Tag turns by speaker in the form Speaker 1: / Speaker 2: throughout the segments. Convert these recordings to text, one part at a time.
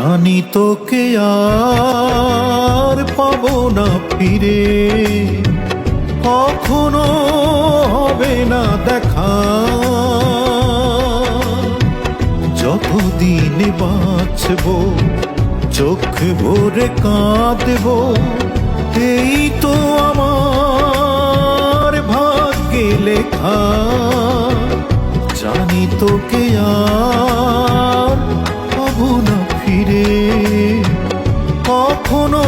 Speaker 1: জানি তোকে আর পাবো না ফিরে। কখনো হবে না দেখা। যতদিন বাঁচব, চোখ ভরে কাঁদব, এই তো আমার ভাগ্যে লেখা। জানি তোকে আর কখনো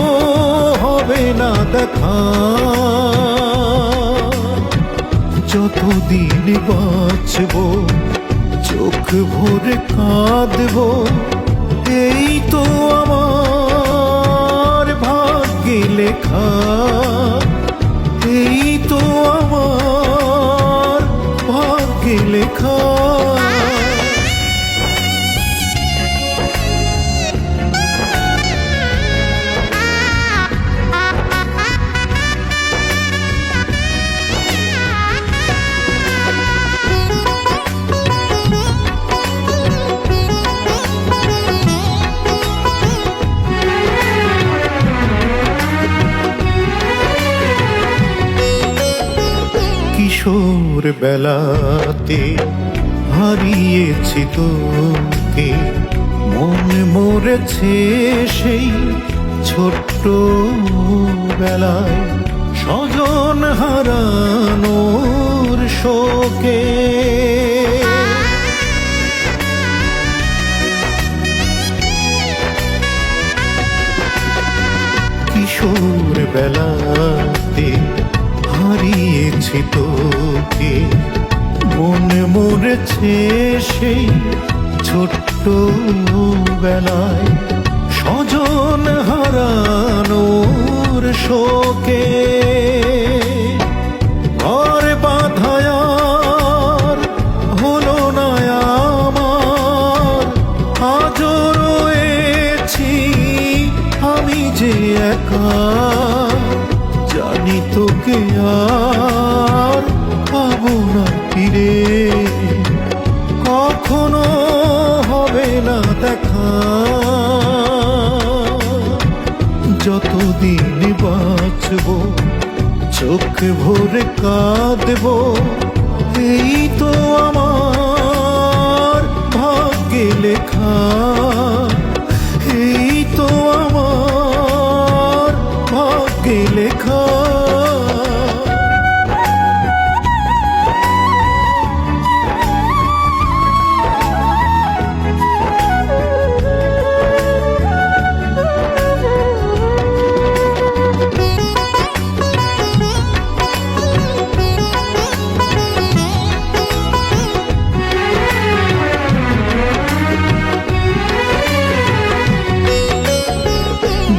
Speaker 1: হবে না দেখা। যতদিন বাঁচব চোখ ভরে কাঁদব এই তো আমার ভাগ্যে লেখা। কিশোর বেলাতে হারিয়েছি তোকে। মন মরেছে সেই ছোট্ট বেলায়। স্বজন হারানোর শোকে। কিশোর বেলাতে হারিয়েছি তোকে। মন মরেছে সেই ছোট্ট বেলায়। স্বজন হারানোর শোকে আর কখনো হবে না দেখা। যতদিন বাঁচব, চোখ ভরে কাঁদব, এই তো আমার ভাগ্যে লেখা। এই তো আমার ভাগ্যে লেখা।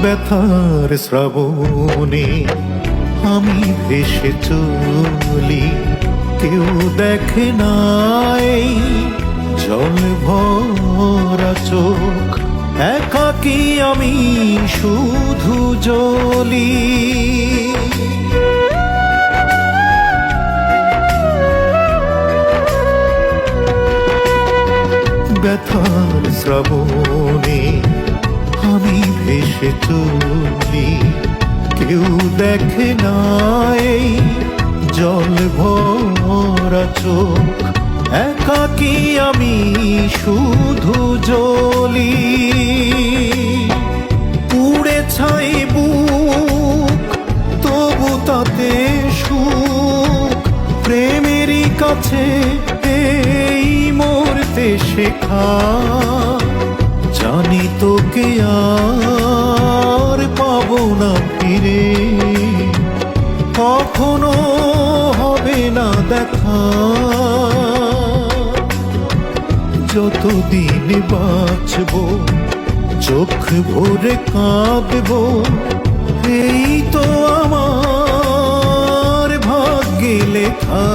Speaker 1: ব্যথার শ্রাবণে আমি ভেসে চলি। কেউ দেখে নাই জল ভরা চোখ। একাকি আমি শুধু জলি ব্যথার শ্রাবণে আমি ভেসে চলি। কেউ দেখে নাই জল ভরা চোখ। একাকি আমি শুধু জলি পুড়ে ছাই বুক, তবু তাতে সুখ। প্রেমেরই কাছে এই মরতে শেখা তোকে আর পাবো না ফিরে? কখনো হবে না দেখা। যতদিন বাঁচব, চোখ ভরে কাঁদব, এই তো আমার ভাগ্যে লেখা।